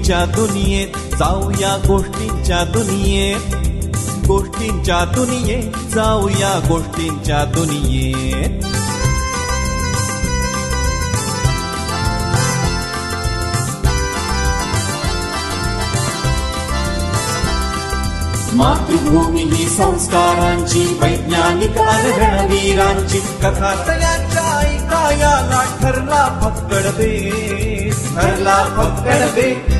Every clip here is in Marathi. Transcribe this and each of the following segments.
गोष्टींच्या दुनियेत जाऊया गोष्टींच्या दुनियेत. गोष्टींच्या दुनियेत जाऊया गोष्टींच्या दुनियेत. मातृभूमी ही संस्कारांची वैज्ञानिक वीरांची कथा तयाच्या ऐकायाला ठरला फक्कड दे ठरला फक्कड दे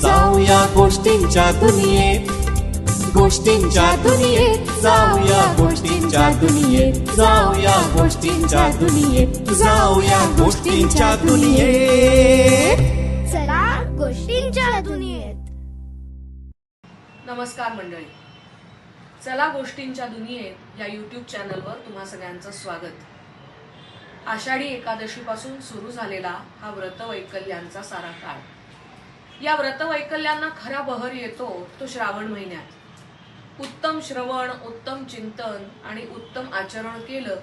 जाऊया गोष्टींच्या दुनियेत. गोष्टींच्या दुनियेत. जाऊया गोष्टींच्या दुनियेत. जाऊया गोष्टींच्या दुनियेत. जाऊया गोष्टींच्या दुनियेत. चला गोष्टींच्या दुनियेत. नमस्कार मंडळी. चला गोष्टींच्या दुनियेत या यूट्यूब चॅनलवर तुम्हा सगळ्यांचं स्वागत. आषाढी एकादशीपासून सुरू झालेला हा व्रतवैकल्यांचा सारा काळ. या व्रतवैकल्यांना खरा बहर येतो तो श्रावण महिन्यात. उत्तम श्रवण उत्तम चिंतन आणि उत्तम आचरण केलं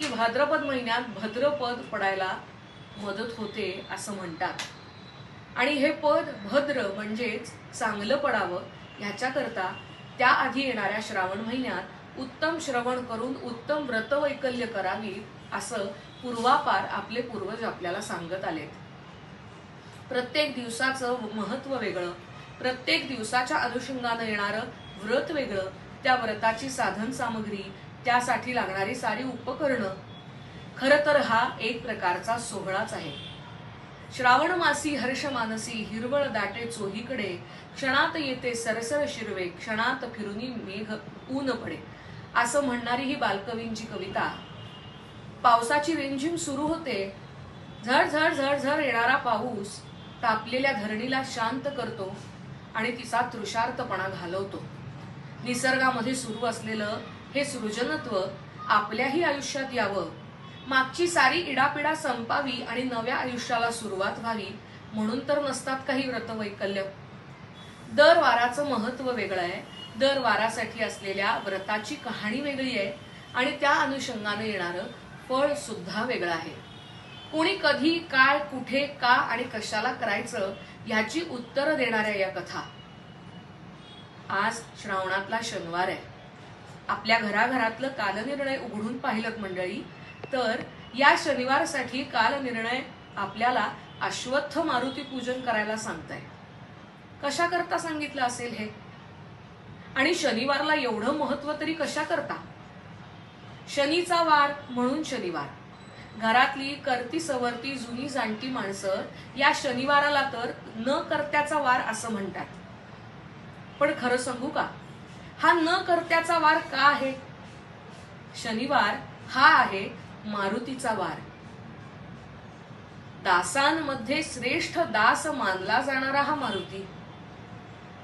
की भाद्रपद महिन्यात भद्रपद पडायला मदत होते असं म्हणतात. आणि हे पद भद्र म्हणजेच चांगलं पडावं ह्याच्याकरता त्याआधी येणाऱ्या श्रावण महिन्यात उत्तम श्रवण करून उत्तम व्रतवैकल्य करावी असं पूर्वापार आपले पूर्वज आपल्याला सांगत आलेत. प्रत्येक दिवसाचं महत्त्व वेगळं. प्रत्येक दिवसाच्या अनुषंगानं येणारं व्रत वेगळं. त्या व्रताची साधन सामग्री त्यासाठी लागणारी सारी उपकरणं. खरं तर हा एक प्रकारचा सोहळाच आहे. श्रावण मासी हर्ष मानसी हिरवळ दाटे चोहीकडे. क्षणात येते सरसर शिरवे क्षणात फिरुनी मेघ ऊन पडे. असं म्हणणारी ही बालकवींची कविता. पावसाची रिमझिम सुरू होते. झड झड झड झड येणारा पाऊस. तापलेल्या धरणीला शांत करतो आणि तिचा तृषार्थपणा घालवतो. निसर्गामध्ये सुरू असलेलं हे सृजनत्व आपल्याही आयुष्यात यावं. मागची सारी इडापिडा संपावी आणि नव्या आयुष्याला सुरुवात व्हावी म्हणून तर नसतात काही व्रतवैकल्य. दर वाराचं महत्त्व वेगळं आहे. दर वारासाठी असलेल्या व्रताची कहाणी वेगळी आहे आणि त्या अनुषंगाने येणारं फळ सुद्धा वेगळं आहे. कोणी कधी काय कुठे का आणि कशाला करायचं ह्याची उत्तरं देणाऱ्या या कथा. आज श्रावणातला शनिवार आहे. आपल्या घराघरातलं कालनिर्णय उघडून पाहिलं मंडळी तर या शनिवारसाठी कालनिर्णय आपल्याला अश्वत्थ मारुती पूजन करायला सांगताय. कशा करता सांगितलं असेल हे? आणि शनिवारला एवढं महत्त्व तरी कशा करता? शनीचा वार म्हणून शनिवार. घरातली करती सवरती जुनी जाणती माणसं या शनिवाराला तर न करत्याचा वार असं म्हणतात. पण खरं सांगू का? हा न करत्याचा वार का आहे? शनिवार हा आहे मारुतीचा वार. दासांमध्ये श्रेष्ठ दास मानला जाणारा हा मारुती.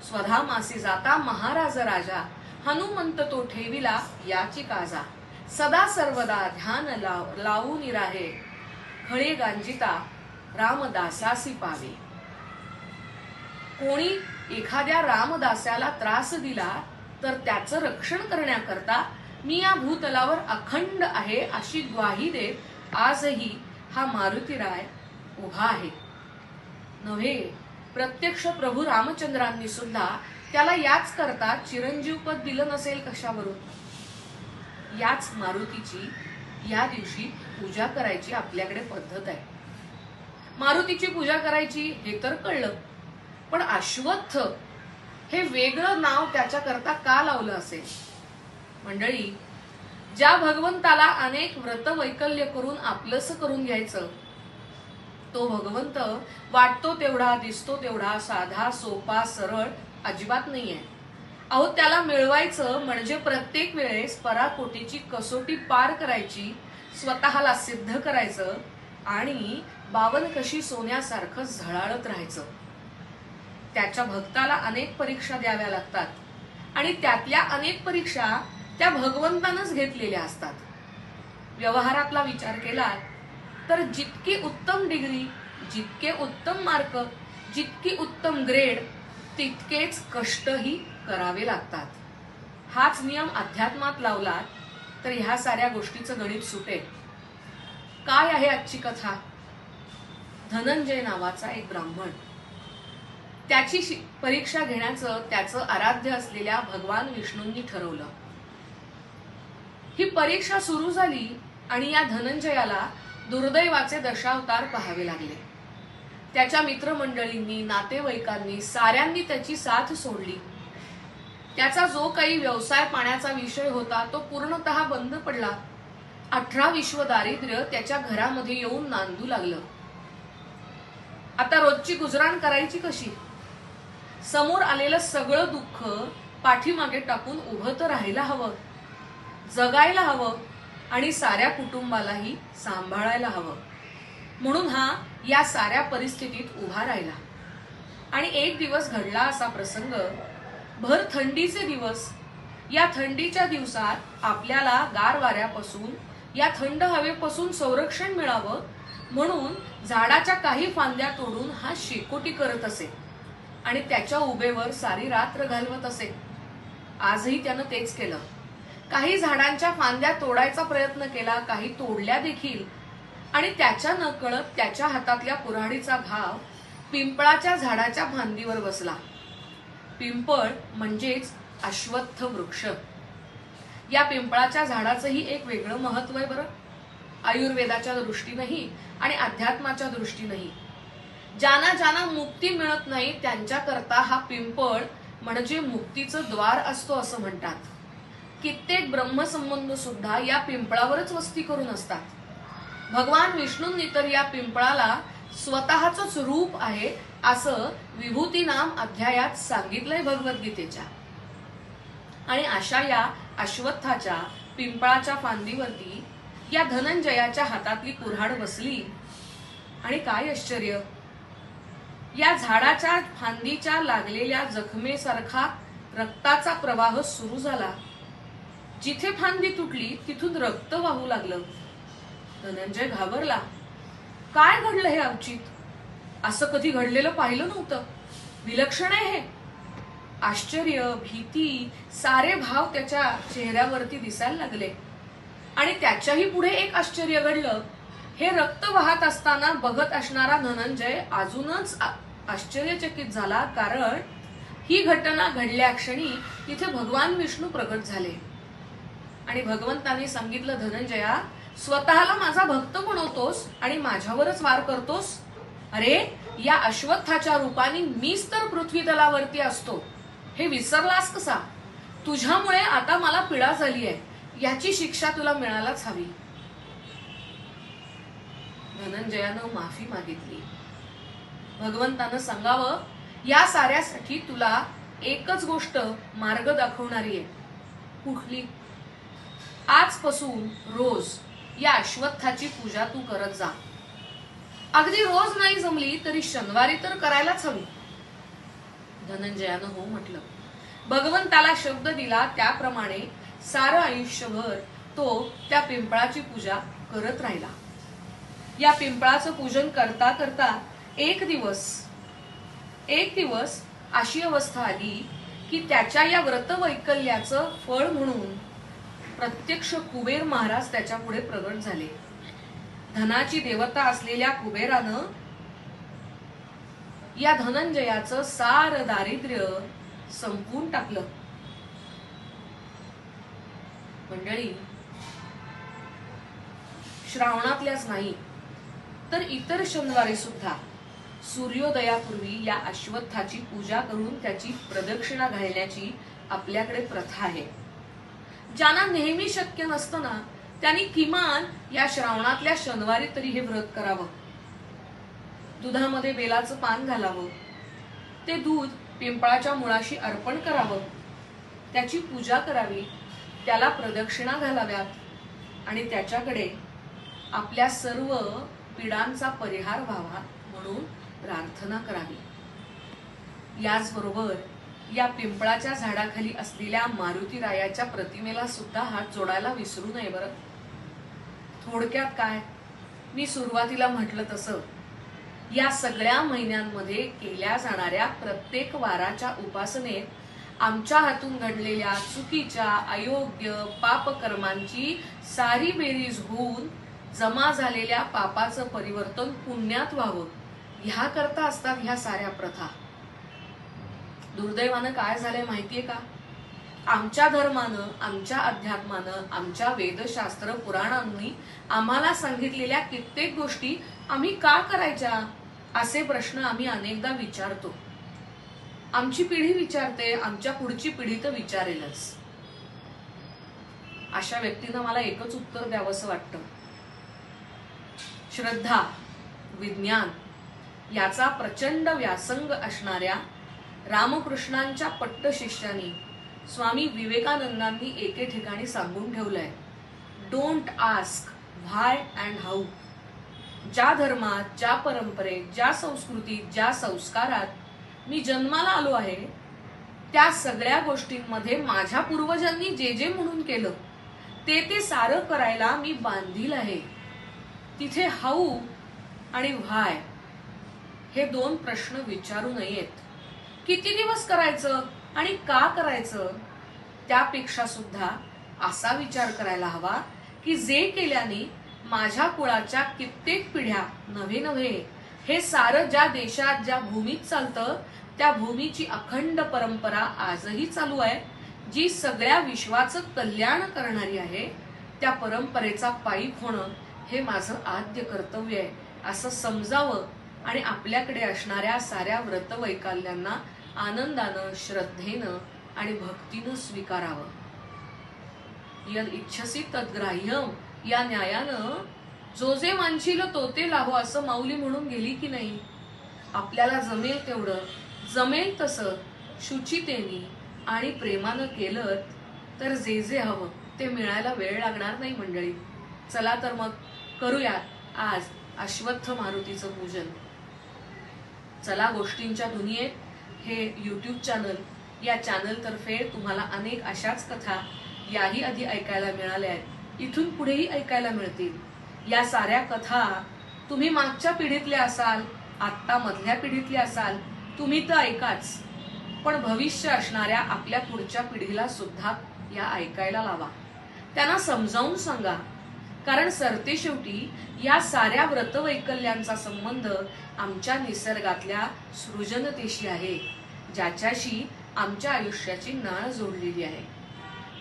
स्वधा मासी जाता महाराज राजा हनुमंत तो ठेविला याची काजा सदा सर्वदा ध्यान लाव लावून राहे. खळे गांजिता रामदासासी पावे. कोणी एखाद्या रामदासाला त्रास दिला तर त्याचं रक्षण करण्याकरता मी या भूतलावर अखंड आहे अशी ग्वाही देत आजही हा मारुतीराय उभा आहे. नव्हे प्रत्यक्ष प्रभू रामचंद्रांनी सुद्धा त्याला याच करता चिरंजीवपद दिलं नसेल कशावरून? याच मारुतीची या दिवशी पूजा करायची आपल्याकडे पद्धत आहे. मारुतीची पूजा करायची हे तर कळलं. पण अश्वत्थ हे वेगळं नाव त्याच्याकरता का लावलं असेल? मंडळी ज्या भगवंताला अनेक व्रत वैकल्य करून आपलंस करून घ्यायचं तो भगवंत वाटतो तेवढा दिसतो तेवढा साधा सोपा सरळ अजिबात नाहीये. अहो त्याला मिळवायचं म्हणजे प्रत्येक वेळेस पराकोटीची कसोटी पार करायची स्वतःला सिद्ध करायचं आणि बावन कशी सोन्यासारखं झळाळत राहायचं. त्याच्या भक्ताला अनेक परीक्षा द्याव्या लागतात आणि त्यातल्या अनेक परीक्षा त्या भगवंतानच घेतलेल्या असतात. व्यवहारातला विचार केला तर जितकी उत्तम डिग्री जितके उत्तम मार्क जितकी उत्तम ग्रेड तितकेच कष्टही करावे लागतात. हाच नियम अध्यात्मात लावला तर ह्या साऱ्या गोष्टीचं गणित सुटेल. काय आहे आजची कथा? धनंजय नावाचा एक ब्राह्मण. त्याची परीक्षा घेण्याचं त्याचं आराध्य असलेल्या भगवान विष्णूंनी ठरवलं. ही परीक्षा सुरू झाली आणि या धनंजयाला दुर्दैवाचे दशावतार पाहावे लागले. त्याच्या मित्रमंडळींनी नातेवाईकांनी साऱ्यांनी त्याची साथ सोडली. त्याचा जो काही व्यवसाय पाण्याचा विषय होता तो पूर्णतः बंद पडला. अठरा विश्व दारिद्र्य त्याच्या घरामध्ये येऊन नांदू लागलं. आता रोजची गुजराण करायची कशी? समोर आलेलं सगळं दुःख पाठीमागे टाकून उभं तर राहायला हवं जगायला हवं आणि साऱ्या कुटुंबालाही सांभाळायला हवं. म्हणून हा या साऱ्या परिस्थितीत उभा राहिला. आणि एक दिवस घडला असा प्रसंग भर थंडीचे दिवस. या थंडीच्या दिवसात आपल्याला गार वाऱ्यापासून या थंड हवेपासून संरक्षण मिळावं म्हणून झाडाच्या काही फांद्या तोडून हा शेकोटी करत असे आणि त्याच्या उभेवर सारी रात्र घालवत असे. आजही त्यानं तेच केलं. काही झाडांच्या फांद्या तोडायचा प्रयत्न केला काही तोडल्या देखील. आणि त्याच्या नकळत त्याच्या हातातल्या कुऱ्हाडीचा घाव पिंपळाच्या झाडाच्या फांदीवर बसला. पिंपळ म्हणजेच अश्वत्थ वृक्ष. या पिंपळाच्या झाडाचंही एक वेगळं महत्त्व आहे बरं. आयुर्वेदाच्या दृष्टीनंही आणि अध्यात्माच्या दृष्टीनंही. ज्यांना ज्यांना मुक्ती मिळत नाही त्यांच्याकरता हा पिंपळ म्हणजे मुक्तीचं द्वार असतो असं म्हणतात. कित्येक ब्रह्मसंबंध सुद्धा या पिंपळावरच वस्ती करून असतात. भगवान विष्णूंनी तर या पिंपळाला स्वतःच रूप आहे असं विभूती नाम अध्यायात सांगितलंय भगवद्गीतेच्या आणि अशा या अश्वत्थाच्या पिंपळाच्या फांदीवरती या धनंजयाच्या हातातली कुऱ्हाड बसली. आणि काय आश्चर्य? या झाडाच्या फांदीच्या लागलेल्या जखमेसारखा रक्ताचा प्रवाह सुरू झाला. जिथे फांदी तुटली तिथून रक्त वाहू लागलं. धनंजय घाबरला. काय घडलं हे अवचित असं कधी घडलेलं पाहिलं नव्हतं. विलक्षण आहे हे. आश्चर्य भीती सारे भाव त्याच्या चेहऱ्यावरती दिसायला लागले. आणि त्याच्याही पुढे एक आश्चर्य घडलं. हे रक्त वाहत असताना बघत असणारा धनंजय अजूनच आ- आश्चर्यचकित झाला कारण ही घटना घडल्या क्षणी तिथे भगवान विष्णू प्रगट झाले. आणि भगवंतांनी सांगितलं धनंजया स्वतःला माझा भक्त म्हणवतोस आणि माझ्यावरच वार करतोस. अरे या अश्वत्थाच्या रूपाने मीच तर पृथ्वी तलावरती असतो. हे विसरलास कसा? तुझ्यामुळे आता मला पीडा झाली आहे याची शिक्षा तुला मिळायलाच हवी. धनंजयानं माफी मागितली. भगवंतानं सांगावं या साऱ्यासाठी तुला एकच गोष्ट मार्ग दाखवणारी आहे. कुठली? आजपासून रोज या अश्वत्थाची पूजा तू करत जा. अगदी रोज नाही जमली तरी शनिवारी तर करायलाच हवी. धनंजयानं हो म्हटलं. भगवंताला शब्द दिला त्याप्रमाणे सारं आयुष्यभर तो त्या पिंपळाची पूजा करत राहिला. या पिंपळाचं पूजन करता करता एक दिवस एक दिवस अशी अवस्था आली की त्याच्या या व्रतवैकल्याचं फळ म्हणून प्रत्यक्ष कुबेर महाराज त्याच्या पुढे प्रगट झाले. धनाची देवता असलेल्या कुबेरानं या धनंजयाचं सार दारिद्र्य संपून टाकलं. मंडळी श्रावणातल्याच नाही तर इतर शनिवारी सुद्धा सूर्योदयापूर्वी या अश्वत्थाची पूजा करून त्याची प्रदक्षिणा घालण्याची आपल्याकडे प्रथा आहे. ज्यांना नेहमी शक्य नसतं ना त्यांनी किमान या श्रावणातल्या शनिवारी तरी हे व्रत करावं. दुधामध्ये बेलाचं पान घालावं. ते दूध पिंपळाच्या मुळाशी अर्पण करावं. त्याची पूजा करावी त्याला प्रदक्षिणा घालाव्यात आणि त्याच्याकडे आपल्या सर्व पिडांचा परिहार व्हावा म्हणून प्रार्थना करावी. याचबरोबर या पिंपळाच्या झाडाखाली असलेल्या मारुती रायाच्या प्रतिमेला सुद्धा हात जोडायला विसरू नये बरं. थोडक्यात काय? मी सुरुवातीला म्हटलं तसं. या सगळ्या महिन्यांमध्ये केल्या जाणाऱ्या प्रत्येक वाराच्या उपासनेत आमच्या हातून घडलेल्या चुकीच्या अयोग्य पापकर्मांची सारी बेरीज होऊन जमा झालेल्या पापाचं परिवर्तन पुण्यात व्हावं ह्या करता असतात ह्या साऱ्या प्रथा. दुर्दैवानं काय झालंय माहितीये का? आमच्या धर्मानं आमच्या अध्यात्मानं आमच्या वेदशास्त्र पुराणांनी आम्हाला सांगितलेल्या कित्येक गोष्टी आम्ही का करायच्या? असे प्रश्न आम्ही अनेकदा विचारतो. आमची पिढी विचारते आमच्या पुढची पिढी तर विचारेलच. अशा व्यक्तीनं मला एकच उत्तर द्यावंसं वाटतं. श्रद्धा विज्ञान याचा प्रचंड व्यासंग असणाऱ्या रामकृष्णांच्या पट्ट शिष्यांनी स्वामी विवेकानंदांनी एके ठिकाणी सांगून ठेवलंय don't ask why and how ज्या धर्मात ज्या परंपरेत ज्या संस्कृतीत ज्या संस्कारात मी जन्माला आलो आहे त्या सगळ्या गोष्टींमध्ये माझ्या पूर्वजांनी जे जे म्हणून केलं ते ते सारं करायला मी बांधील आहे. तिथे हाऊ आणि व्हाय हे दोन प्रश्न विचारू नयेत. किती दिवस करायचं? आणि का करायचं? त्यापेक्षा सुद्धा असा विचार करायला हवा की जे केल्याने माझ्या कुळाच्या कित्येक पिढ्या नव्हे नव्हे हे सारं ज्या देशात ज्या भूमीत चालतं त्या भूमीची अखंड परंपरा आजही चालू आहे जी सगळ्या विश्वाचं कल्याण करणारी आहे त्या परंपरेचा पायीक होणं हे माझं आद्य कर्तव्य आहे. असं समजावं आणि आपल्याकडे असणाऱ्या साऱ्या व्रतवैकाल्यांना आनंदानं श्रद्धेनं आणि भक्तीनं स्वीकारावं. यद इच्छसी तद्ग्राह्यम या न्यायानं जो जे मानशील तो ते लाभो असं माऊली म्हणून गेली की नाही? आपल्याला जमेल तेवढं. जमेल तसं शुचितेनी आणि प्रेमानं केलं तर जे जे हवं ते मिळायला वेळ लागणार नाही मंडळी. चला तर मग करूयात आज अश्वत्थ मारुतीचं पूजन. चला गोष्टींच्या दुनियेत हे यूट्यूब चॅनल या चॅनलतर्फे तुम्हाला अनेक अशाच कथा याही आधी ऐकायला मिळाल्या आहेत. इथून पुढेही ऐकायला मिळतील. या साऱ्या कथा तुम्ही मागच्या पिढीतल्या असाल आत्ता मधल्या पिढीतल्या असाल तुम्ही तर ऐकाच. पण भविष्य असणाऱ्या आपल्या पुढच्या पिढीला सुद्धा या ऐकायला लावा. त्यांना समजावून सांगा. कारण सरते शेवटी या साऱ्या व्रतवैकल्यांचा संबंध आमच्या निसर्गातल्या सृजनतेशी आहे. ज्याच्याशी आमच्या आयुष्याची नाळ जोडलेली आहे.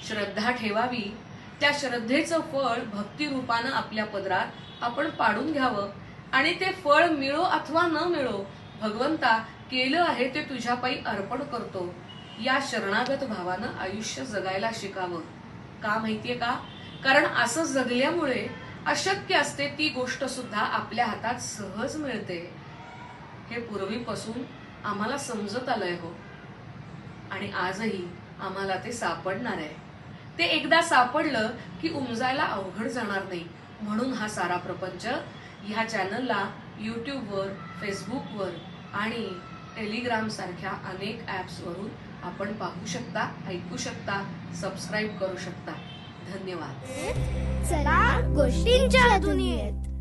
श्रद्धा ठेवावी त्या श्रद्धेचं फळ भक्तिरूपानं आपल्या पदरात आपण पाडून घ्यावं आणि ते फळ मिळो अथवा न मिळो भगवंता केलं आहे ते तुझ्यापायी अर्पण करतो. या शरणागत भावानं आयुष्य जगायला शिकावं. का माहितीये का? कारण असं जगल्यामुळे अशक्य असते ती गोष्ट सुद्धा आपल्या हातात सहज मिळते. हे पूर्वीपासून आम्हाला समजत आलंय हो. आणि आजही आम्हाला ते सापडणार आहे. ते एकदा सापडलं की उमजायला अवघड जाणार नाही. म्हणून हा सारा प्रपंच ह्या चॅनलला यूट्यूबवर फेसबुकवर आणि टेलिग्राम सारख्या अनेक ॲप्सवरून आपण पाहू शकता ऐकू शकता सबस्क्राईब करू शकता. धन्यवाद. चला गोष्टींच्या दुनियेत